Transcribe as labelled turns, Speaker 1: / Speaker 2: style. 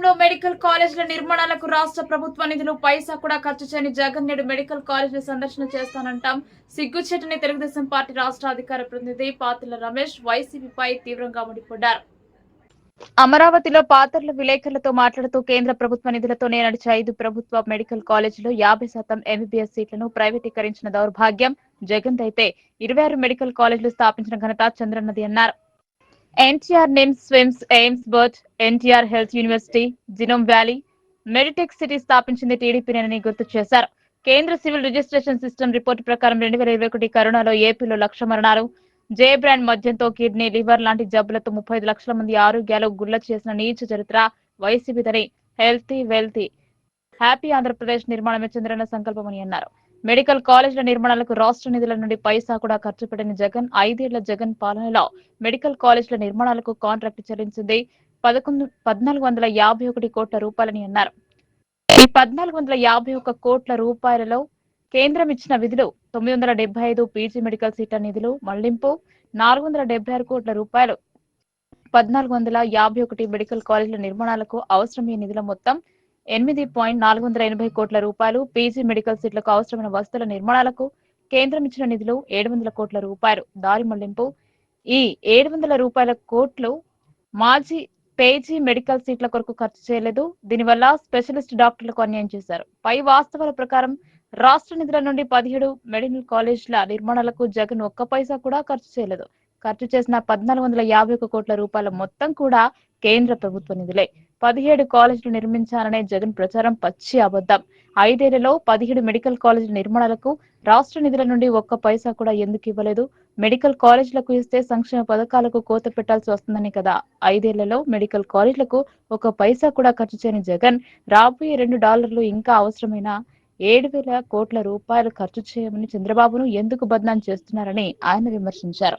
Speaker 1: రాష్ట్రంలో మెడికల్ కాలేజీల నిర్మాణాలకు రాష్ట్ర ప్రభుత్వ నిధులు పైసా కూడా ఖర్చు చేయని జగన్ నేడు మెడికల్ కాలేజీల సందర్శన చేస్తానంటాం. సిగ్గుచేటని తెలుగుదేశం పార్టీ రాష్ట్ర అధికార ప్రతినిధి పాత్రల రమేష్ వైసీపీపై తీవ్రంగా మండిపడ్డారు. అమరావతిలో పాత్రల విలేకరులతో మాట్లాడుతూ కేంద్ర ప్రభుత్వ నిధులతోనే నడిచే ఐదు ప్రభుత్వ మెడికల్ కాలేజీలో యాభై శాతం ఎంబీబీఎస్ సీట్లను ప్రైవేటీకరించిన దౌర్భాగ్యం జగన్ అయితే ఇరవై ఆరు మెడికల్ కాలేజీలు స్థాపించిన ఘనత చంద్రన్నది అన్నారు. NTR NIMS SVIMS AIIMS birth NTR health university genome valley medtech city స్థాపించింది టీడీపీనేనని గుర్తు చేశారు. కేంద్ర సివిల్ రిజిస్ట్రేషన్ సిస్టమ్ రిపోర్టు ప్రకారం రెండు వేల ఇరవై ఒకటి కరోనాలో ఏపీలో లక్ష మరణాలు. జే బ్రాండ్ మద్యంతో కిడ్నీ లివర్ లాంటి జబ్బులతో ముప్పై ఐదు లక్షల మంది ఆరోగ్యాలు గుల్ల చేసిన నీచ చరిత్ర వైసీపీదని హెల్తీ వెల్తీ హ్యాపీ ఆంధ్రప్రదేశ్ నిర్మాణమే చంద్రన్న సంకల్పమని అన్నారు. మెడికల్ కాలేజీల నిర్మాణాలకు రాష్ట్ర నిధుల నుండి పైసా కూడా ఖర్చు పెట్టిన జగన్ ఐదేళ్ళ జగన్ పాలనలో మెడికల్ కాలేజీల నిర్మాణాలకు కాంట్రాక్ట్ చెల్లించింది పదకొండు పద్నాలుగు వందల యాభై ఒకటి కోట్ల రూపాయలని అన్నారు. ఈ పద్నాలుగు వందల యాభై ఒక్క కోట్ల రూపాయలలో కేంద్రం ఇచ్చిన విధులు తొమ్మిది వందల డెబ్బై ఐదు పీజీ మెడికల్ సీట్ల నిధులు మళ్ళింపు నాలుగు వందల డెబ్బై ఆరు కోట్ల రూపాయలు. పద్నాలుగు వందల యాభై ఒకటి మెడికల్ కాలేజీల నిర్మాణాలకు అవసరమయ్యే నిధుల మొత్తం ఎనిమిది పాయింట్ నాలుగు వందల ఎనభై కోట్ల రూపాయలు పీజీ మెడికల్ సీట్లకు అవసరమైన వసతుల నిర్మాణాలకు కేంద్రం ఇచ్చిన నిధులు ఏడు వందల కోట్ల రూపాయలు. దారి మళ్ళింపు. ఈ ఏడు వందల రూపాయల కోట్లు మాజీ పేజీ మెడికల్ సీట్ల కొరకు ఖర్చు చేయలేదు. దీనివల్ల స్పెషలిస్ట్ డాక్టర్లకు అన్యాయం చేశారు. పై వాస్తవాల ప్రకారం రాష్ట్ర నిధుల నుండి పదిహేడు మెడికల్ కాలేజీల నిర్మాణాలకు జగన్ ఒక్క పైసా కూడా ఖర్చు చేయలేదు. ఖర్చు చేసిన పద్నాలుగు వందల యాభై ఒక కోట్ల రూపాయల మొత్తం కూడా కేంద్ర ప్రభుత్వ నిధులే. పదిహేడు కాలేజీలు నిర్మించాలనే జగన్ ప్రచారం పచ్చి అబద్ధం. ఐదేళ్ళలో పదిహేడు మెడికల్ కాలేజీల నిర్మాణాలకు రాష్ట్ర నిధుల నుండి ఒక్క పైసా కూడా ఎందుకు ఇవ్వలేదు? మెడికల్ కాలేజీలకు ఇస్తే సంక్షేమ పథకాలకు కోత పెట్టాల్సి వస్తుందని కదా. ఐదేళ్ళలో మెడికల్ కాలేజీలకు ఒక పైసా కూడా ఖర్చు చేయని జగన్ రాబోయే రెండు డాలర్లు ఇంకా అవసరమైన? ఏడు వేల కోట్ల రూపాయలు ఖర్చు చేయమని చంద్రబాబును ఎందుకు బద్నాం చేస్తున్నారని ఆయన విమర్శించారు.